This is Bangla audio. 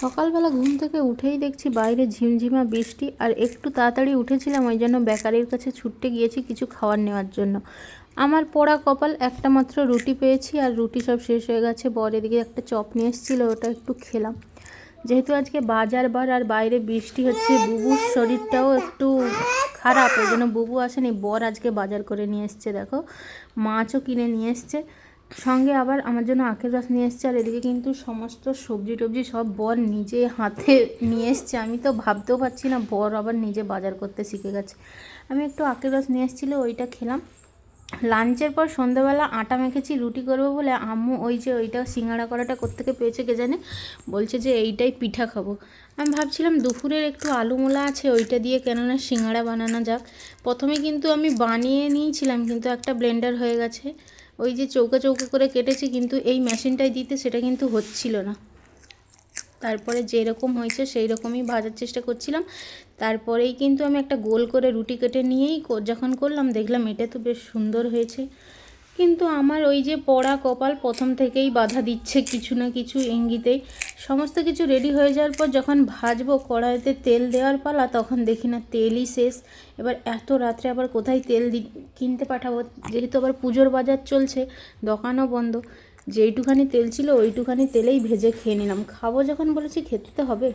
সকালবেলা ঘুম থেকে উঠেই দেখছি বাইরে ঝিমঝিমা বৃষ্টি আর একটু তাড়াতাড়ি উঠেছিলাম, ওই জন্য বেকারির কাছে ছুটতে গিয়েছি কিছু খাবার নেওয়ার জন্য। আমার পোড়া কপাল একটা মাত্র রুটি পেয়েছি আর রুটি সব শেষ হয়ে গেছে, বর এদিকে একটা চপ নিয়ে এসেছিল, ওটা একটু খেলাম। যেহেতু আজকে বাজার বার আর বাইরে বৃষ্টি হচ্ছে, বুবুর শরীরটাও একটু খারাপ, ওই জন্য বুবু আসেনি, বর আজকে বাজার করে নিয়ে এসছে, দেখো। মাছও কিনে নিয়ে এসছে। সঙ্গে আবার আমার জন্য আখের রস নিয়ে এসছে, আর এদিকে কিন্তু সমস্ত সবজি টবজি সব বর নিজে হাতে নিয়ে এসছে। আমি তো ভাবতেও পারছি না, বর আবার নিজে বাজার করতে শিখে গেছে। আমি একটু আখের রস নিয়ে এসেছিল, ওইটা খেলাম। লাঞ্চের পর সন্ধ্যাবেলা আটা মেখেছি, রুটি করব বলে আম্মু ওই যে ওইটা সিঙ্গাড়া করাটা কোত্থেকে পেয়েছে কে জানে, বলছে যে এইটাই পিঠা খাব। আমি ভাবছিলাম দুপুরের একটু আলু মোলা আছে, ওইটা দিয়ে কেননা সিঙ্গাড়া বানানো যাক। প্রথমে কিন্তু আমি বানিয়ে নিয়েছিলাম, কিন্তু একটা ব্লেন্ডার হয়ে গেছে। ওই যে চৌকা চৌকা করে কেটেছি, কিন্তু এই মেশিনটায় দিতে সেটা কিন্তু হচ্ছিল না। তারপরে যেরকম হয়েছে সেই রকমই ভাজার চেষ্টা করছিলাম। তারপরেই কিন্তু আমি একটা গোল করে রুটি কেটে নিয়েই যখন করলাম, দেখলাম এটা তো বেশ সুন্দর হয়েছে। কিন্তু আমার ওই যে পড়া কপাল প্রথম থেকেই বাধা দিচ্ছে কিছু না কিছু ইঙ্গিতেই। সমস্ত কিছু রেডি হয়ে যাওয়ার পর যখন ভাজবো কড়াইতে তেল দেওয়ার পালা, তখন দেখি না তেলই শেষ। এবার এত রাত্রে আবার কোথায় তেল কিনতে পাঠাবো? যেহেতু আবার পুজোর বাজার চলছে, দোকানও বন্ধ। যেইটুখানি তেল ছিল ওইটুখানি তেলেই ভেজে খেয়ে নিলাম। খাব যখন বলেছি, খেতে তো হবে।